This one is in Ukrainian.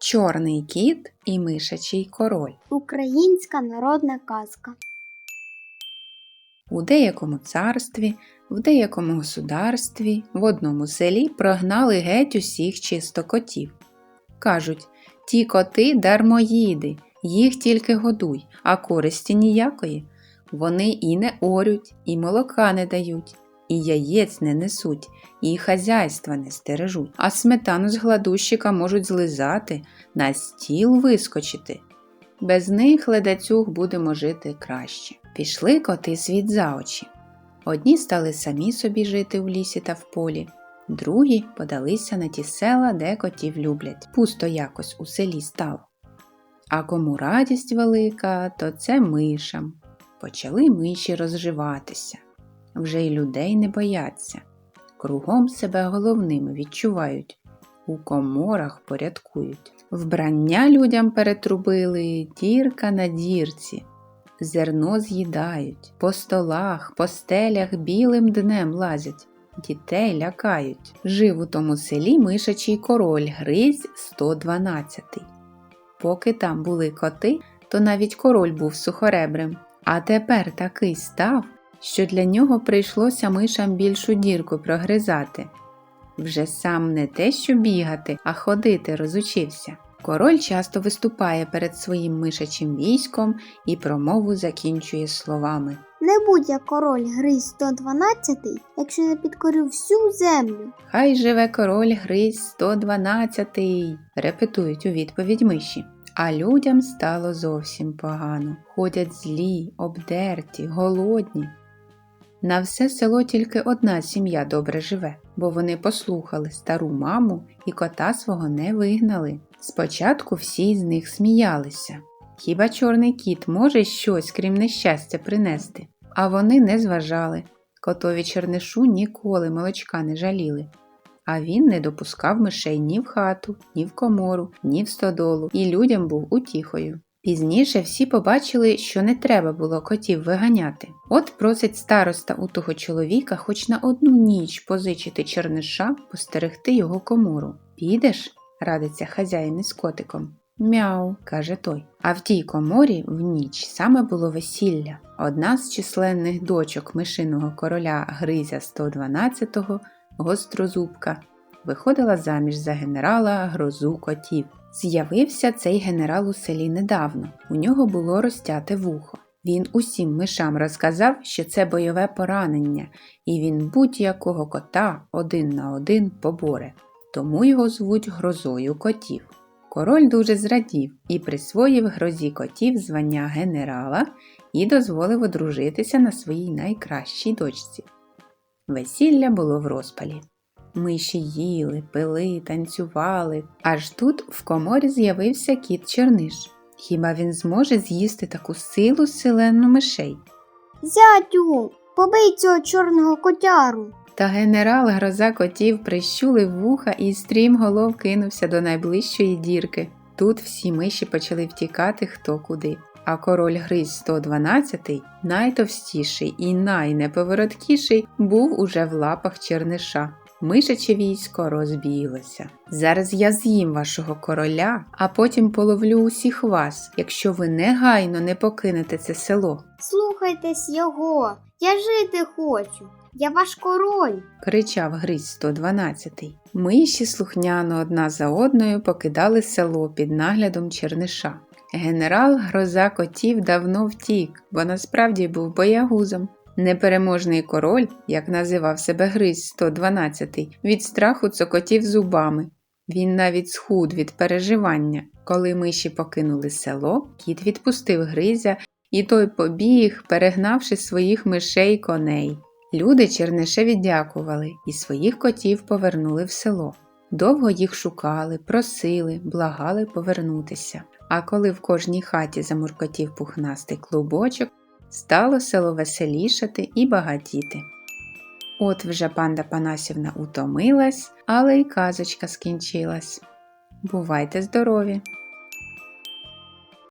Чорний кіт і мишачий король. Українська народна казка. У деякому царстві, в деякому государстві, в одному селі прогнали геть усіх чистокотів. Кажуть, ті коти дармоїди, їх тільки годуй, а користі ніякої. Вони і не орють, і молока не дають, і яєць не несуть, і хазяйства не стережуть, а сметану з гладущика можуть злизати, на стіл вискочити. Без них ледацюг будемо жити краще. Пішли коти світ за очі. Одні стали самі собі жити в лісі та в полі, другі подалися на ті села, де котів люблять. Пусто якось у селі стало. А кому радість велика, то це мишам. Почали миші розживатися. Вже й людей не бояться. Кругом себе головними відчувають, у коморах порядкують. Вбрання людям перетрубили, дірка на дірці. Зерно з'їдають, по столах, по стелях білим днем лазять, дітей лякають. Жив у тому селі мишачий король Гризь 112. Поки там були коти, то навіть король був сухоребрим. А тепер такий став, що для нього прийшлося мишам більшу дірку прогризати. Вже сам не те, що бігати, а ходити розучився. Король часто виступає перед своїм мишачим військом і промову закінчує словами. Не будь я король Гризь 112, якщо не підкорю всю землю. Хай живе король Гризь 112, репетують у відповідь миші. А людям стало зовсім погано. Ходять злі, обдерті, голодні. На все село тільки одна сім'я добре живе, бо вони послухали стару маму і кота свого не вигнали. Спочатку всі з них сміялися. Хіба чорний кіт може щось, крім нещастя, принести? А вони не зважали. Котові чернишу ніколи молочка не жаліли. А він не допускав мишей ні в хату, ні в комору, ні в стодолу, і людям був утіхою. Пізніше всі побачили, що не треба було котів виганяти. От просить староста у того чоловіка хоч на одну ніч позичити черниша, постерегти його комору. Підеш? радиться хазяїн із котиком. Мяу, каже той. А в тій коморі в ніч саме було весілля. Одна з численних дочок мишиного короля Гризя 112-го, гострозубка, виходила заміж за генерала Грозу котів. З'явився цей генерал у селі недавно. У нього було розтяте вухо. Він усім мишам розказав, що це бойове поранення, і він будь-якого кота один на один поборе. Тому його звуть грозою котів. Король дуже зрадів і присвоїв грозі котів звання генерала і дозволив одружитися на своїй найкращій дочці. Весілля було в розпалі. Миші їли, пили, танцювали. Аж тут в коморі з'явився кіт Черниш. Хіба він зможе з'їсти таку силу селену мишей? Зятю, побий цього чорного котяру. Та генерал гроза котів прищулив вуха і стрімголов кинувся до найближчої дірки. Тут всі миші почали втікати хто куди. А король Гриз 112, найтовстіший і найнеповороткіший, був уже в лапах черниша. Мишаче військо розбіглося. Зараз я з'їм вашого короля, а потім половлю усіх вас, якщо ви негайно не покинете це село. Слухайтесь його. Я жити хочу. Я ваш король. кричав Гриць 112. Миші слухняно одна за одною покидали село під наглядом черниша. Генерал гроза котів давно втік, бо насправді був боягузом. Непереможний король, як називав себе Гриць 112, від страху цокотів зубами. Він навіть схуд від переживання. Коли миші покинули село, кіт відпустив Гризя, і той побіг, перегнавши своїх мишей коней. Люди Чернишеві дякували і своїх котів повернули в село. Довго їх шукали, просили, благали повернутися. А коли в кожній хаті замуркотів пухнастий клубочок, стало село веселішати і багатіти. От вже панда Панасівна утомилась, але й казочка скінчилась. Бувайте здорові!